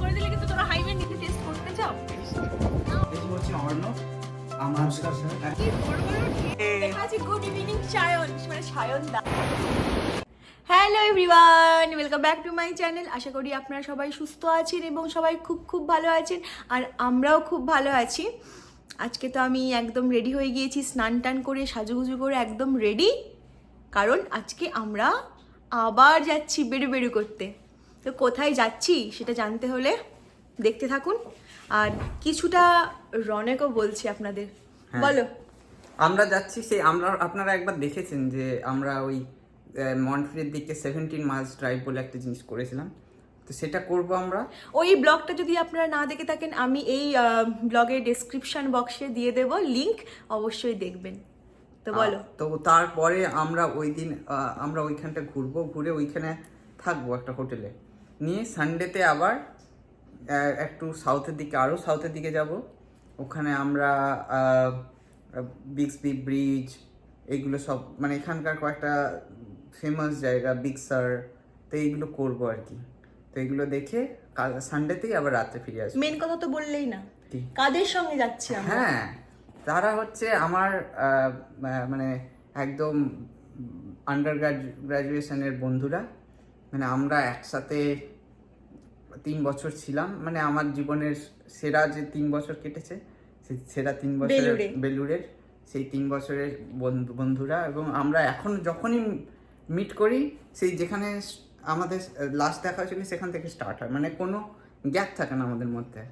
করে দিলে কিন্তু তোরা টেস্ট করতে চাও? আছে মানে Sayan da. Hello everyone welcome back to my channel আশা করি আপনারা সবাই সুস্থ আছেন এবং সবাই খুব খুব ভালো আছেন, আর আমরাও খুব ভালো আছি। আজকে তো আমি একদম রেডি হয়ে গিয়েছি, স্নান টান করে, সাজুগুজু করে একদম রেডি কারণ আজকে আমরা আবার যাচ্ছি বেরু বেরু করতে। তো কোথায় যাচ্ছি সেটা জানতে হলে দেখতে থাকুন। আর কিছুটা রনেকও বলছি আপনাদের। হ্যাঁ। বলো। আমরা যাচ্ছি সেই আমরা আপনারা একবার দেখেছেন যে আমরা ওই মন্ট্রির দিকে সেভেন্টিন মাইলস ড্রাইভ বলে একটা জিনিস করেছিলাম। তো সেটা করব আমরা। ওই ব্লগটা যদি আপনারা না দেখে থাকেন আমি এই ব্লগের ডেসক্রিপশন বক্সে দিয়ে দেব লিংক অবশ্যই দেখবেন। তো বলো। তো তারপরে আমরা ওই দিন আমরা ওইখানটা ঘুরবো ঘুরে ওইখানে থাকব একটা হোটেলে। নিয়ে সানডেতে আবার একটু সাউথের দিকে আরও সাউথের দিকে যাব। ওখানে আমরা বিক্সবি ব্রিজ এইগুলো সব মানে এখানকার কয়েকটা ফেমাস জায়গা বিগ সার তো এইগুলো করব আর কি। তো এগুলো দেখে কাল সানডেতেই আবার রাতে ফিরে আসব। মেন কথা তো বললেই না? কাদের সঙ্গে যাচ্ছি হ্যাঁ তারা হচ্ছে আমার মানে একদম আন্ডার গ্রাজুয়েশনের বন্ধুরা। মানে আমরা একসাথে তিন বছর ছিলাম মানে আমার জীবনের সেরা যে তিন বছর কেটেছে সেই সেরা তিন বছরের বেলুড়ে। বেলুড়ের সেই তিন বছরের বন্ধু বন্ধুরা এবং আমরা এখন যখনই মিট করি সেই যেখানে আমাদের লাস্ট দেখা হয়েছিল সেখান থেকে স্টার্ট হয় মানে কোনো গ্যাপ থাকে না আমাদের মধ্যে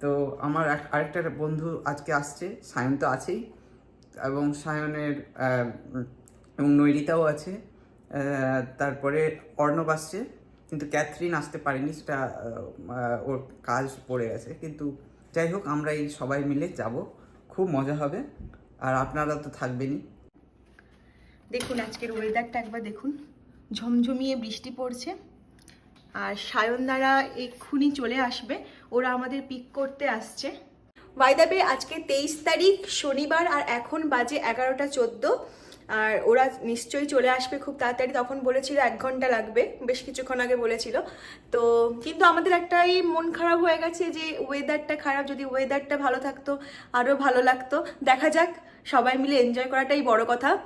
তো আমার আরেকটা বন্ধু আজকে আসছে সায়ন তো আছেই এবং সায়নের এবং নৈরিতাও আছে তারপরে অর্ণব আসছে কিন্তু ক্যাথরিন আসতে পারেনি, সেটা ওর কাজ পড়ে গেছে। কিন্তু যাই হোক, আমরা এই সবাই মিলে যাব। খুব মজা হবে। আর আপনারা তো থাকবেনই। দেখুন, আজকের ওয়েদারটা একবার দেখুন। ঝমঝমিয়ে বৃষ্টি পড়ছে। আর সায়নদারা এক্ষুনি চলে আসবে। ওরা আমাদের পিক করতে আসছে। ওয়াইদাবে আজকে তেইশ তারিখ, শনিবার, আর এখন বাজে এগারোটা চোদ্দ। আর ওরা নিশ্চয়ই চলে আসবে খুব তাড়াতাড়ি, তখন বলেছিল এক ঘণ্টা লাগবে, বেশ কিছুক্ষণ আগে বলেছিল। তো কিন্তু আমাদের একটাই মন খারাপ হয়ে গেছে যে ওয়েদারটা খারাপ, যদি ওয়েদারটা ভালো থাকতো, আরও ভালো লাগতো। দেখা যাক, সবাই মিলে এনজয় করাটাই বড় কথা।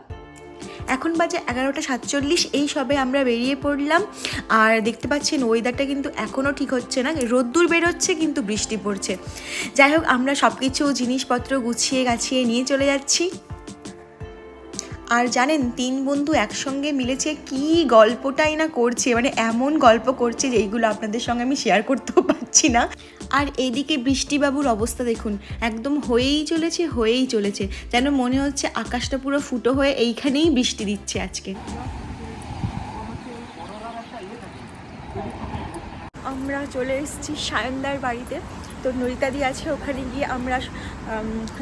এখন বাজে এগারোটা সাতচল্লিশ, এই সবে আমরা বেরিয়ে পড়লাম। আর দেখতে পাচ্ছেন ওয়েদারটা কিন্তু এখনও ঠিক হচ্ছে না। রোদ্দুর বেরোচ্ছে, কিন্তু বৃষ্টি পড়ছে। যাই হোক, আমরা সব কিছু জিনিসপত্র গুছিয়ে গাছিয়ে নিয়ে চলে যাচ্ছি। আর জানেন, তিন বন্ধু একসঙ্গে মিলেছে কি গল্পটাই না করছে মানে এমন গল্প করছে যে এইগুলো আপনাদের সঙ্গে আমি শেয়ার করতেও পারছি না। আর এদিকে বৃষ্টিবাবুর অবস্থা দেখুন, একদম হয়েই চলেছে হয়েই চলেছে। যেন মনে হচ্ছে আকাশটা পুরো ফুটো হয়ে এইখানেই বৃষ্টি দিচ্ছে আজকে। আমরা চলে এসেছি সায়নদার বাড়িতে। তো নরিতাদি আছে ওখানে গিয়ে আমরা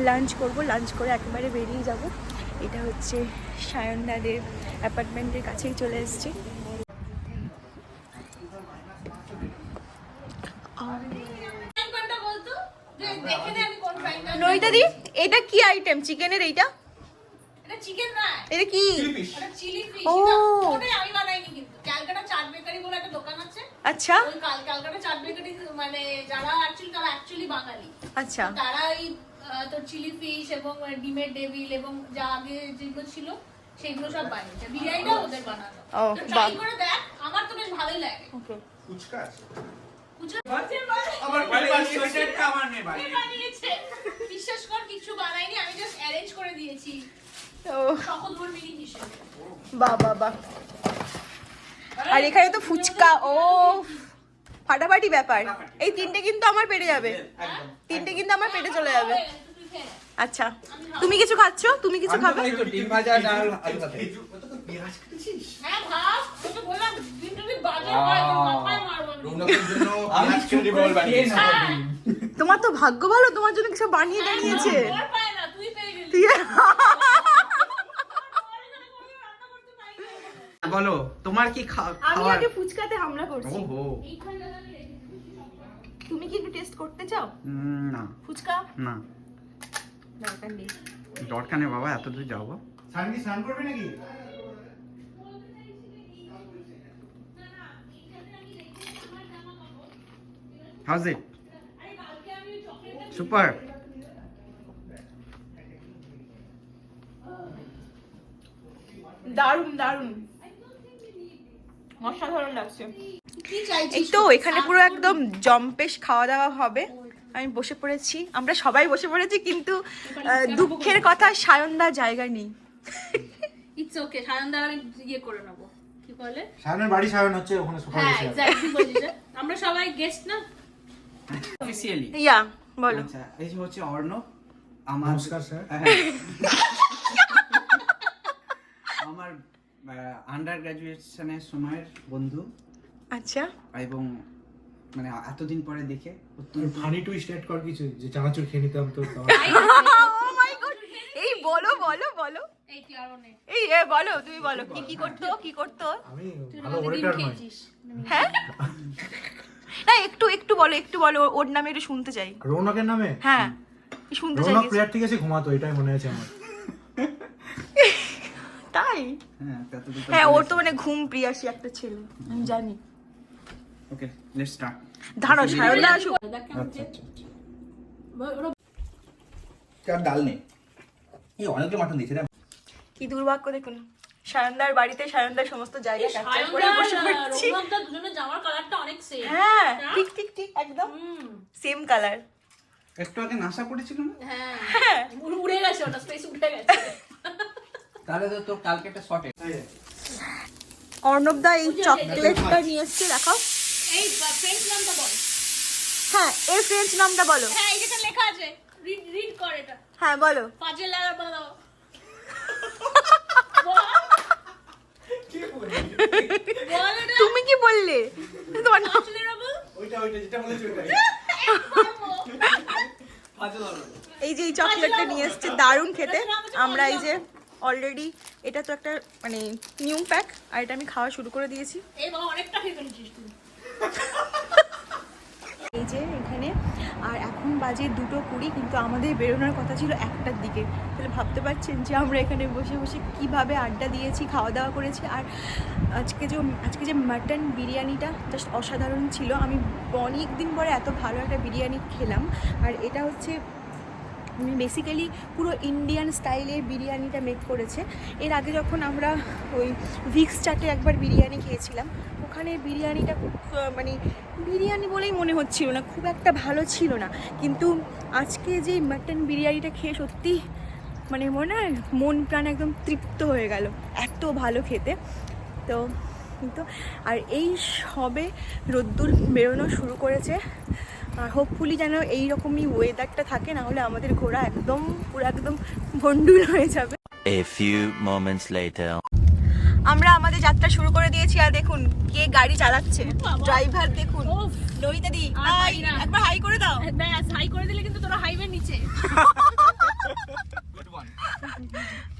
লাঞ্চ করব। লাঞ্চ করে একেবারে বেরিয়ে যাব। এটা হচ্ছে সায়নদাদের অ্যাপার্টমেন্টের কাছেই চলে এসেছি। নরিতাদি এটা কি আইটেম চিকেনের এইটা? এটা চিকেন এটা কি? এটা চিলি ফিশ ও। ওটাই আমি বানাইনি কিন্তু। ক্যালকাটা চাট বেকারি বলে একটা দোকান আছে। আচ্ছা। ওই ক্যালকাটা চাট বেকারি মানে যারা অ্যাকচুয়ালি তারা অ্যাকচুয়ালি বাঙালি। আচ্ছা। তারা এই তোর চিলি ফিশ এবং ডিমের ডেভিল এবং যা আগে যেগুলো ছিল সেগুলো সব বানিয়েছে বিরিয়ানিটা ওদের ট্রাই করে দেখ আমার তো বেশ ভালোই লাগে। ওকে। ফুচকা আছে। বিশ্বাস কর কিছু বানাইনি আমি জাস্ট অ্যারেঞ্জ করে দিয়েছি। তো শপথ বাহ বাহ বাহ। আর এখানে তো ফুচকা ও। ফাটাফাটি ব্যাপার। এই তিনটে কিন্তু আমার পেটে যাবে। তিনটে কিন্তু আমার পেটে চলে যাবে। আচ্ছা। তুমি কিছু খাচ্ছ? তুমি কিছু খাবে? ডিম ভাজা ডাল আলু ভাজা পেঁয়াজ কেটেছিস হ্যাঁ ভাব তোকে বললাম দিন তুমি বাজার হয় মাথায় মারবো আমি। রৌনকের জন্য আমি পেঁয়াজ কেটে বল বানিয়েছি। হ্যাঁ, তোমার তো ভাগ্য ভালো তোমার জন্য কিছু বানিয়ে দাঁড়িয়েছে তুই বলো তোমার কি খা- আমি আগে ফুচকাতে হামলা করছি। ওহো। তুমি কি একটু টেস্ট করতে চাও? না। ফুচকা? না। দরকার নেই। দরকার নেই বাবা এত দূর যাব। স্নান কি স্নান করবে নাকি? হাউজ ইট সুপার দারুণ দারুণ। অসাধারণ লাগছে। এই তো এখানে পুরো একদম জম্পেশ খাওয়া দাওয়া হবে। আমি বসে পড়েছি আমরা সবাই বসে পড়েছি কিন্তু দুঃখের কথা সায়নদা জায়গা নেই। ইটস ওকে সায়ন দ্বারা আমি ইয়ে করে নেব। কি বলে? সায়নের বাড়ি সায়ন হচ্ছে ওখানে সোফা হ্যাঁ বসে আছে। আমরা সবাই গেস্ট না? অফিসিয়ালি ইয়া বলো। আচ্ছা এই হচ্ছে অর্ণব আমার নমস্কার স্যার। হ্যাঁ। আমার আন্ডার গ্রাজুয়েশনের সময়ের বন্ধু আচ্ছা। এবং মানে এতদিন পরে দেখে অত্যন্ত ফানি টুইস্ট অ্যাড কর কিছু যে চানাচুর খেয়ে নিতাম তো Oh! এই বলো বলো বলো। এই ক্লারনে এই এ, বলো তুমি বলো। কি কি করতো কি করতো? আমি ভালো ওরেটার খেয়েছিস। হ্যাঁ? না একটু একটু বলো একটু বলো ওর নামে একটু শুনতে চাই। রৌনকের নামে? হ্যাঁ শুনতে চাই রৌনক। প্লেয়ার থেকে এসে ঘুমাতো এটাই মনে আছে আমার। তাই? হ্যাঁ হ্যাঁ ওর তো মানে ঘুম প্রিয়াসী একটা ছেলে আমি জানি। ওকে লেটস স্টার্ট দাঁড়াও সায়নদা আসুক আচ্ছা যে আচ্ছা। আচ্ছা। আর ডাল নেই? এই অনেকগুলো মাটন দিয়েছে রে। কি দুর্ভাগ্য দেখুন। সায়নদার বাড়িতে সায়নদার সমস্ত জায়গা ক্যাপচার করে বসে পড়ছি। রৌনকদা দুজনের জামার কালারটা অনেক সেম হ্যাঁ ঠিক ঠিক ঠিক একদম। সেম কালার একটু আগে নাশা করেছিল না? হ্যাঁ। উড়ে- উড়ে গেছে ওটা স্পেস উঠে গেছে। তাহলে তো তোর কালকে একটা শর্টে অর্ণব দা এই চকলেটটা নিয়ে এসছে দেখাও। এই ফ্রেন্ড নামটা বল। হ্যাঁ এর ফ্রেঞ্চ নামটা বলো। হ্যাঁ এই যেটা লেখা আছে। রিড রিড কর এটা। হ্যাঁ বলো। পাজেল লাগা বলো। তুমি কি বললে? তোমার নাম ওইটা ওইটা যেটা বলেছি ওইটাই। এই যে এই চকলেটটা নিয়ে এসছে দারুণ খেতে। আমরা এই যে অলরেডি এটা তো একটা মানে নিউ প্যাক আর এটা আমি খাওয়া শুরু করে দিয়েছি। এই বাবা অনেকটা খেয়ে ফেলেছিস তুই। এই যে এখানে, আর এখন বাজে দুটো কুড়ি, কিন্তু আমাদের বেরোনোর কথা ছিল একটার দিকে। তাহলে ভাবতে পারছেন যে আমরা এখানে বসে বসে কীভাবে আড্ডা দিয়েছি, খাওয়া দাওয়া করেছি। আর আজকে যে আজকে যে মাটন বিরিয়ানিটা জাস্ট অসাধারণ ছিল। আমি অনেক দিন পরে এত ভালো একটা বিরিয়ানি খেলাম। আর এটা হচ্ছে বেসিক্যালি পুরো ইন্ডিয়ান স্টাইলে বিরিয়ানিটা মেক করেছে। এর আগে যখন আমরা ওই ভিক্স চাটে একবার বিরিয়ানি খেয়েছিলাম ওখানে বিরিয়ানিটা খুব মানে বিরিয়ানি বলেই মনে হচ্ছিল না, খুব একটা ভালো ছিল না। কিন্তু আজকে যে মাটন বিরিয়ানিটা খেয়ে সত্যি মানে মনে হয় মন প্রাণ একদম তৃপ্ত হয়ে গেল, এত ভালো খেতে। তো, কিন্তু, আর এই সবে রোদ্দুর বেরোনো শুরু করেছে। আর হোপফুলি যেন এই রকমই ওয়েদারটা থাকে, না হলে আমাদের ঘোরা একদম পুরো একদম ভন্ডুল হয়ে যাবে। A few moments later. আমরা আমাদের যাত্রা শুরু করে দিয়েছি আর দেখুন কে গাড়ি চালাচ্ছে। ড্রাইভার দেখুন। নইতা দি হাই না। একবার হাই করে দাও। ব্যাস হাই করে দিলে কিন্তু তোরা হাইওয়ে নিচে।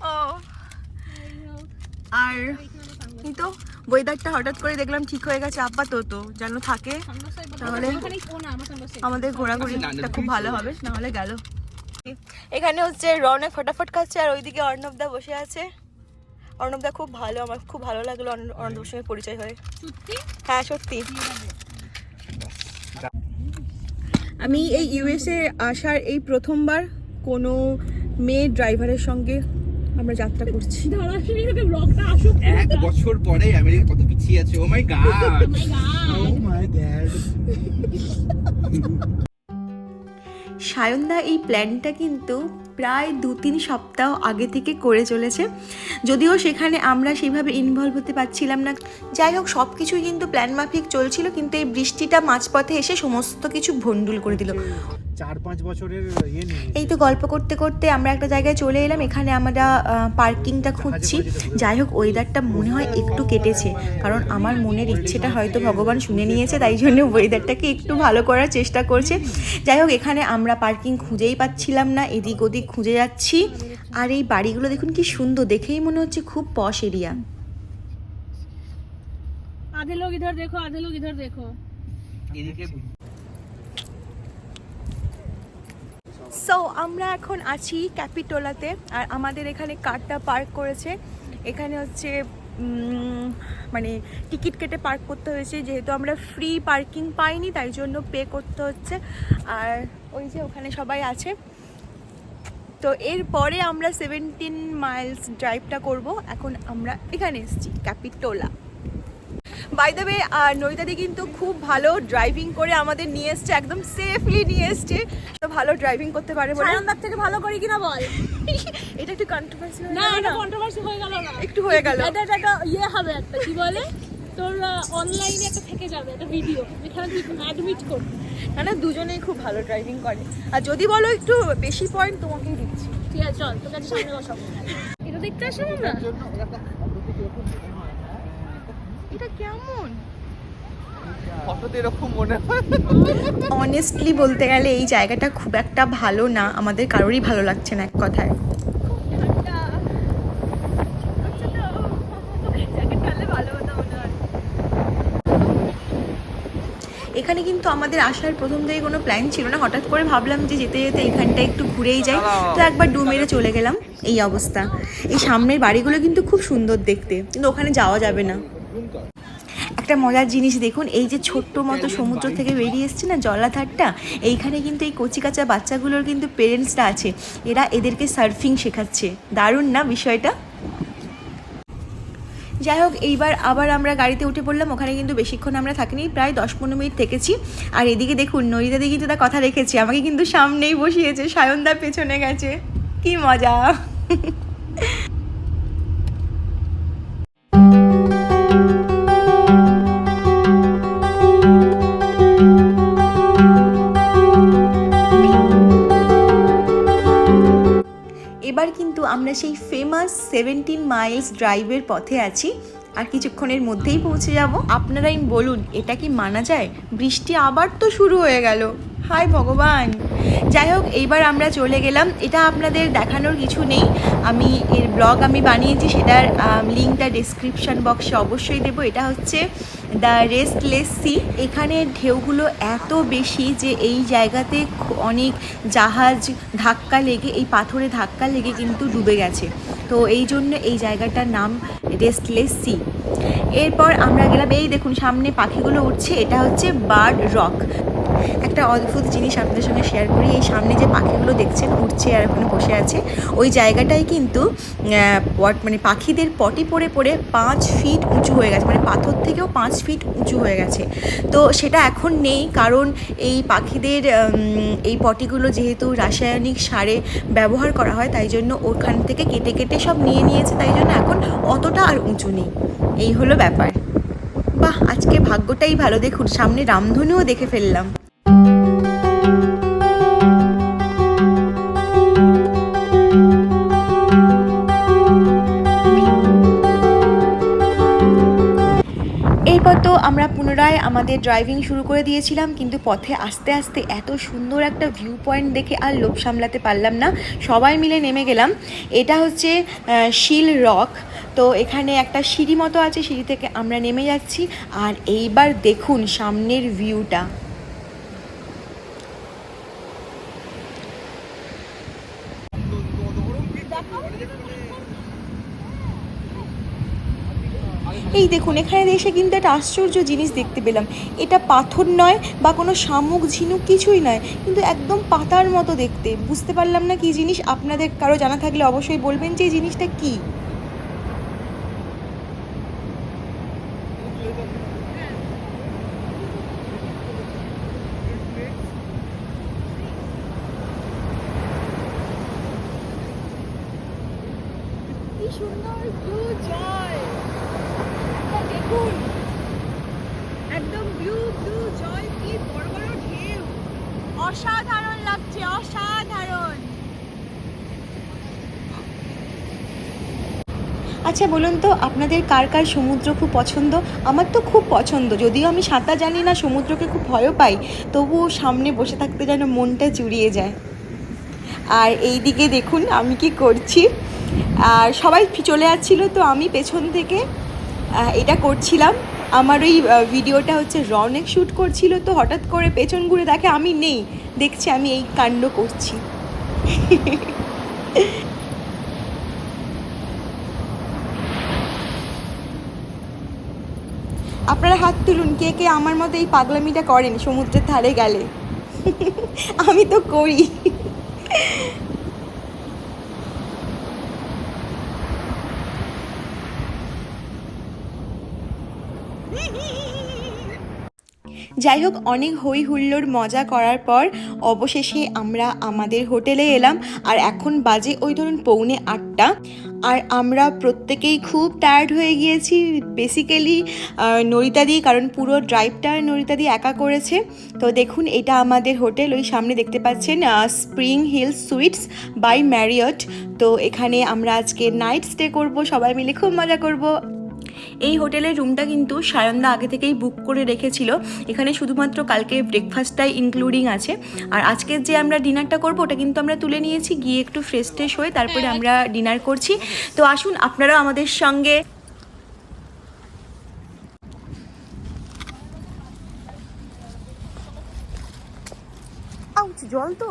ও। আর এই তো ওয়েদারটা হঠাৎ করে দেখলাম ঠিক হয়ে গেছে আপাতত। যেন থাকে তাহলে আমাদের ঘোরাঘুরিটা খুব ভালো হবে না হলে গেল। এখানে হচ্ছে রনক ফটাফট খাচ্ছে আর ওইদিকে অর্ণবদা বসে আছে। অর্ণবদা খুব ভালো আমার খুব ভালো লাগল অর্ণ- অর্ণবের সঙ্গে পরিচয় হয়ে। হ্যাঁ সত্যি। আমি এই ইউএসএ আসার এই প্রথমবার কোনো মেয়ে ড্রাইভারের সঙ্গে আমরা যাত্রা করছি। এক বছর পরে আমেরিকা কত পিছিয়ে আছে ও মাই গড ও মাই ড্যাড সায়নদা এই প্ল্যানটা কিন্তু প্রায় দু তিন সপ্তাহ আগে থেকে করে চলেছে। যদিও সেখানে আমরা সেভাবে ইনভলভ হতে পারছিলাম না। যাই হোক সব কিছুই কিন্তু প্ল্যান মাফিক চলছিল, কিন্তু এই বৃষ্টিটা মাঝপথে এসে সমস্ত কিছু ভন্ডুল করে দিল। চার পাঁচ বছরের ইয়ে নিয়ে এই তো গল্প করতে করতে আমরা একটা জায়গায় চলে এলাম এখানে আমরা পার্কিংটা খুঁজছি যাই হোক ওয়েদারটা মনে হয় একটু কেটেছে কারণ আমার মনের ইচ্ছেটা হয়তো ভগবান শুনে নিয়েছে তাই জন্য ওয়েদারটাকে একটু ভালো করার চেষ্টা করছে যাই হোক এখানে আমরা পার্কিং খুঁজেই পাচ্ছিলাম না এদিক ওদিক খুঁজে যাচ্ছি আর এই বাড়িগুলো দেখুন কি সুন্দর দেখেই মনে হচ্ছে খুব পশ এরিয়া आधे लोग इधर देखो आधे लोग इधर देखो সো আমরা এখন আছি ক্যাপিটোলাতে আর আমাদের এখানে কারটা পার্ক করেছে। এখানে হচ্ছে মানে টিকিট কেটে পার্ক করতে হয়েছে। যেহেতু আমরা ফ্রি পার্কিং পাইনি, তাই জন্য পে করতে হচ্ছে। আর ওই যে ওখানে সবাই আছে। তো এরপরে আমরা সেভেন্টিন মাইলস ড্রাইভটা করব। এখন আমরা এখানে এসেছি, ক্যাপিটোলা। বাই দ্য ওয়ে নৈতাদি কিন্তু খুব ভালো ড্রাইভিং করে আমাদের নিয়ে এসছে একদম সেফলি নিয়ে এসছে। তো ভালো ড্রাইভিং করতে পারে বলে। সায়নদার থেকে ভালো করি কিনা বল? এটা একটু কন্ট্রোভার্সি না এটা কন্ট্রোভার্সি হয়ে গেল না। একটু হয়ে গেল। এটা এটা একটা ইয়ে হবে একটা কি বলে? তোর অনলাইনে একটা থেকে যাবে একটা ভিডিও যেখানে তুই অ্যাডমিট করবি না না দুজনেই খুব ভালো ড্রাইভিং করে। আর যদি বলো একটু বেশি পয়েন্ট তোমাকেই দিচ্ছি। ঠিক আছে চল তোর কাছে সামনে বসাবো। এটা দেখতে আসলাম আমরা? এটা কেমন? মনে হয়। অনেস্টলি বলতে গেলে এই জায়গাটা খুব একটা ভালো না। আমাদের কারোরই ভালো লাগছে না এক কথায়। এখানে কিন্তু আমাদের আসার প্রথম থেকে কোনো প্ল্যান ছিল না। হঠাৎ করে ভাবলাম যে যেতে যেতে এখানটা একটু ঘুরেই যাই। তো একবার ডু মেরে চলে গেলাম। এই অবস্থা। এই সামনের বাড়িগুলো কিন্তু খুব সুন্দর দেখতে। কিন্তু ওখানে যাওয়া যাবে না। একটা মজার জিনিস দেখুন এই যে ছোট্ট মতো সমুদ্র থেকে বেরিয়ে এসছে না জলাধারটা এইখানে কিন্তু এই কচি কাঁচা বাচ্চাগুলোর কিন্তু পেরেন্টসরা আছে এরা এদেরকে সার্ফিং শেখাচ্ছে। দারুণ না বিষয়টা? যাই হোক এইবার আবার আমরা গাড়িতে উঠে পড়লাম ওখানে কিন্তু বেশিক্ষণ আমরা থাকিনি প্রায় দশ পনেরো মিনিট থেকেছি। আর এদিকে দেখুন নরিদাদি কিন্তু তার কথা রেখেছে আমাকে কিন্তু সামনেই বসিয়েছে সায়নদা পেছনে গেছে। কি মজা! এবার কিন্তু আমরা সেই ফেমাস সেভেন্টিন মাইলস ড্রাইভের পথে আছি। আর কিছুক্ষণের মধ্যেই পৌঁছে যাব। আপনারাই বলুন, এটা কি মানা যায়? বৃষ্টি আবার তো শুরু হয়ে গেল। হায় ভগবান! যাই হোক, এইবার আমরা চলে গেলাম। এটা আপনাদের দেখানোর কিছু নেই। আমি এর ব্লগ আমি বানিয়েছি, সেটার লিঙ্কটা ডিসক্রিপশন বক্সে অবশ্যই দেবো। এটা হচ্ছে দ্য রেস্টলেস সি, এখানে ঢেউগুলো এত বেশি যে এই জায়গাতে অনেক জাহাজ ধাক্কা লেগে, এই পাথরে ধাক্কা লেগে কিন্তু ডুবে গেছে। তো এই জন্য এই জায়গাটার নাম রেস্টলেস সি। এরপর আমরা গেলাম, এই দেখুন সামনে পাখিগুলো উঠছে, এটা হচ্ছে বার্ড রক। একটা অদ্ভুত জিনিস আপনাদের সঙ্গে শেয়ার করি। এই সামনে যে পাখিগুলো দেখছেন, উঠছে আর ওখানে বসে আছে, ওই জায়গাটাই কিন্তু পট- মানে পাখিদের পটি পড়ে পড়ে পাঁচ ফিট উঁচু হয়ে গেছে মানে পাথর থেকেও পাঁচ ফিট উঁচু হয়ে গেছে। তো সেটা এখন নেই, কারণ এই পাখিদের এই পটিগুলো যেহেতু রাসায়নিক সারে ব্যবহার করা হয়, তাই জন্য ওখান থেকে কেটে কেটে সব নিয়ে নিয়েছে, তাই জন্য এখন অতটা আর উঁচু নেই। এই হলো ব্যাপার। বাহ, আজকে ভাগ্যটাই ভালো। দেখুন, সামনে রামধনুও দেখে ফেললাম। আমাদের ড্রাইভিং শুরু করে দিয়েছিলাম, কিন্তু পথে আস্তে আস্তে এত সুন্দর একটা ভিউ পয়েন্ট দেখে আর লোভ সামলাতে পারলাম না। সবাই মিলে নেমে গেলাম। এটা হচ্ছে শিল রক। তো এখানে একটা সিঁড়ি মতো আছে, সিঁড়ি থেকে আমরা নেমে যাচ্ছি। আর এইবার দেখুন সামনের ভিউটা এই দেখুন, এখানে এসে কিন্তু একটা আশ্চর্য জিনিস দেখতে পেলাম। এটা পাথর নয় বা কোনো শামুক, ঝিনুক কিছুই নয়, কিন্তু একদম পাতার মতো দেখতে। বুঝতে পারলাম না কি জিনিস, আপনাদের কারও জানা থাকলে অবশ্যই বলবেন যে জিনিসটা কি সুন্দর ব্লু জল একটা দেখুন একদম ব্লু ব্লু জল কি বড় বড় ঢেউ অসাধারণ লাগছে, অসাধারণ। আচ্ছা বলুন তো, আপনাদের কার কার সমুদ্র খুব পছন্দ? আমার তো খুব পছন্দ, যদিও আমি সাঁতার জানি না, সমুদ্রকে খুব ভয়ও পাই, তবুও সামনে বসে থাকতে যেন মনটা জুড়িয়ে যায়। আর এই দিকে দেখুন, আমি কি করছি। আর সবাই চলে যাচ্ছিল তো আমি পেছন থেকে এটা করছিলাম। আমার ওই ভিডিওটা হচ্ছে রনেক শ্যুট করছিল তো হঠাৎ করে পেছন ঘুরে দেখে আমি নেই। দেখছি আমি এই কাণ্ড করছি। আপনারা হাত তুলুন, কে কে আমার মতো এই পাগলামিটা করেন সমুদ্রের ধারে গেলে? আমি তো করি। যাই হোক অনেক হই হুল্লোড় মজা করার পর অবশেষে আমরা আমাদের হোটেলে এলাম। আর এখন বাজে ওই ধরুন পৌনে আটটা। আর আমরা প্রত্যেকেই খুব টায়ার্ড হয়ে গিয়েছি। বেসিক্যালি নরিতাদি কারণ পুরো ড্রাইভটা নরিতাদি একা করেছে। তো দেখুন, এটা আমাদের হোটেল। ওই সামনে দেখতে পাচ্ছেন Spring Hill Suites by Marriott তো এখানে আমরা আজকে নাইট স্টে করব। সবাই মিলে খুব মজা করব। এই হোটেলের রুমটা কিন্তু সায়নদা আগে থেকেই বুক করে রেখেছিল। এখানে শুধুমাত্র কালকে ব্রেকফাস্টটাই ইনক্লুডিং আছে। আর আজকের যে আমরা ডিনারটা করব, ওটা কিন্তু আমরা তুলে নিয়েছি, গিয়ে একটু ফ্রেশ ট্রেশ হয়ে তারপরে আমরা ডিনার করছি। তো আসুন আপনারা আমাদের সঙ্গে। জল তো।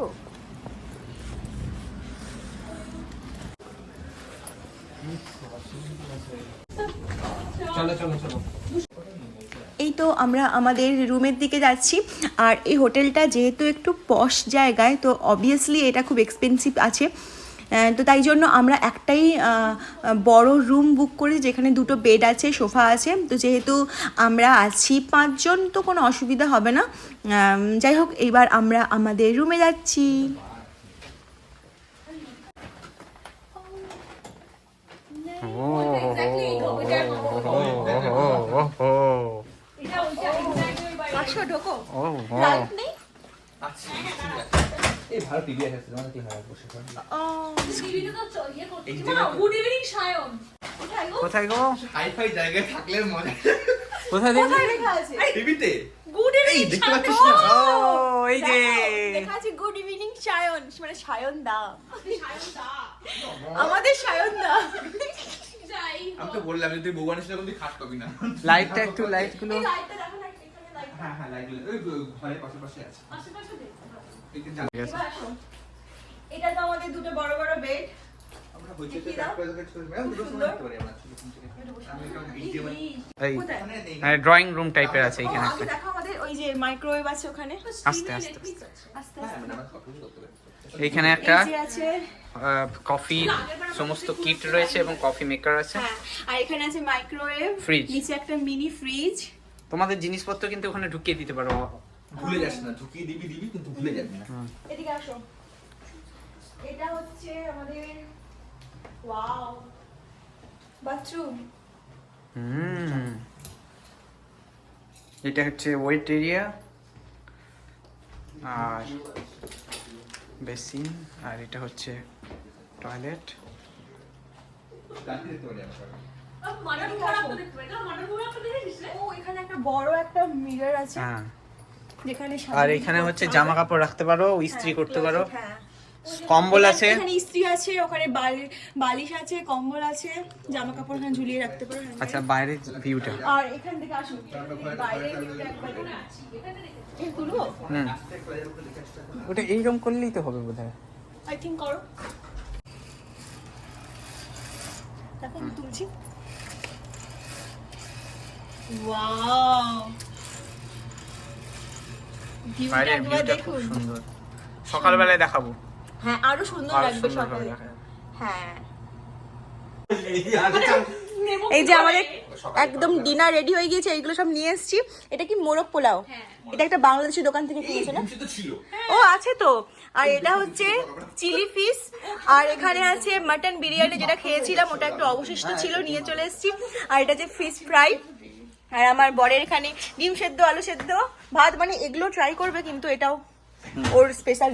এই তো আমরা আমাদের রুমের দিকে যাচ্ছি। আর এই হোটেলটা যেহেতু একটু পশ জায়গায়, তো অবভিয়াসলি এটা খুব এক্সপেন্সিভ আছে। তো তাই জন্য আমরা একটাই বড় রুম বুক করি, যেখানে দুটো বেড আছে, সোফা আছে। তো যেহেতু আমরা আছি পাঁচজন, তো কোনো অসুবিধা হবে না। যাই হোক এইবার আমরা আমাদের রুমে যাচ্ছি Exactly এই তো, ওইটার মতো। এটা ওইটা exactly ওই বাড়ি। আসো ঢোকো Oh, লাইট নেই আচ্ছা ঠিক আছে এই ভালো টিভি আছে তোমাদের কি হয় বসে করো টিভিতে তো চ- ইয়ে করতে- এই মা, যে- good evening, Sayan. Good evening মানে সায়ন দা আমাদের সায়ন দা আমি তো বললাম যে তুই বউবানের সাথে তুই খাট পাবি না লাইটটা একটু লাইটগুলো। এই লাইটটা দেখো না এখানে লাইট হ্যাঁ হ্যাঁ লাইটগুলো ওই ঘরের পাশে পাশে আছে। আশেপাশে এটা তো আমাদের দুটো বড় বড় বেড গেলে। ড্রয়িং রুম টাইপের আছে এখানে আমাদের ওই যে মাইক্রোওয়েভ আছে ওখানে। আস্তে আস্তে আস্তে হ্যাঁ, আস্তে এইখানে একটা কফি সমস্ত কিট রয়েছে এবং কফি মেকার আছে। হ্যাঁ আর এখানে আছে মাইক্রোওয়েভ ফ্রিজ নিচে একটা মিনি ফ্রিজ তোমাদের জিনিসপত্র কিন্তু ওখানে ঢুকিয়ে দিতে পারো। ভুলে যাস না ঢুকিয়ে দিবি দিবি কিন্তু ভুলে যাবি না। এদিকে আসো। এটা হচ্ছে আমাদের ওয়াও বাথরুম হুম। এটা হচ্ছে ওয়েট এরিয়া আর বেসিন আর এটা হচ্ছে টয়লেট। আর এখানে হ্যাঁ। আর এখানে হচ্ছে জামা কাপড় রাখতে পারো ইস্ত্রি হ্যাঁ, করতে পারো। কম্বল আছে? এখানে ইস্ত্রি আছে ওখানে বালি- বালিশ আছে কম্বল আছে জামা কাপড় এখানে ঝুলিয়ে রাখতে পারো। আচ্ছা বাইরের ভিউটা আর এখান থেকে আসুন বাইরে ভিউটা একবার হুম। ওটা এইরকম করলেই তো হবে বোধহয়। আই থিঙ্ক করো। দেখো আমি তুলছি। ওয়াও ভিউটা একবার দেখুন। সুন্দর। সকালবেলায় দেখাবো। হ্যাঁ আরও সুন্দর লাগবে সকালে। হ্যাঁ। এই যে আমাদের একদম ডিনার রেডি হয়ে গিয়েছে এইগুলো সব নিয়ে এসেছি। এটা কি মোরগ পোলাও? হ্যাঁ। এটা একটা বাংলাদেশি দোকান থেকে কিনেছে না ছিল। ও আছে তো। আর এটা হচ্ছে চিলি ফিশ। আর এখানে আছে মাটন বিরিয়ানি যেটা খেয়েছিলাম ওটা একটু অবশিষ্ট ছিল নিয়ে চলে এসেছি। আর এটা যে ফিশ ফ্রাই আর আমার বরের এখানে ডিম সেদ্ধ আলু সেদ্ধ ভাত মানে এগুলো ট্রাই করবে কিন্তু এটাও। ওর স্পেশাল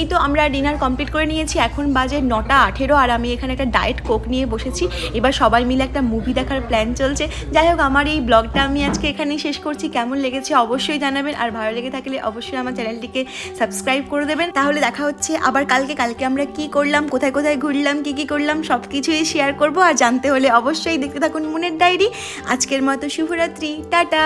এই তো আমরা ডিনার কমপ্লিট করে নিয়েছি। এখন বাজে নটা আঠেরো আর আমি এখানে একটা ডায়েট কোক নিয়ে বসেছি। এবার সবাই মিলে একটা মুভি দেখার প্ল্যান চলছে। যাই হোক, আমার এই ব্লগটা আমি আজকে এখানেই শেষ করছি। কেমন লেগেছে অবশ্যই জানাবেন। আর ভালো লেগে থাকলে অবশ্যই আমার চ্যানেলটিকে সাবস্ক্রাইব করে দেবেন। তাহলে দেখা হচ্ছে আবার কালকে। কালকে আমরা কি করলাম, কোথায় কোথায় ঘুরলাম, কি কি করলাম সব কিছুই শেয়ার করব। আর জানতে হলে অবশ্যই দেখতে থাকুন মনের ডায়েরি। আজকের মতো শুভরাত্রি। টাটা!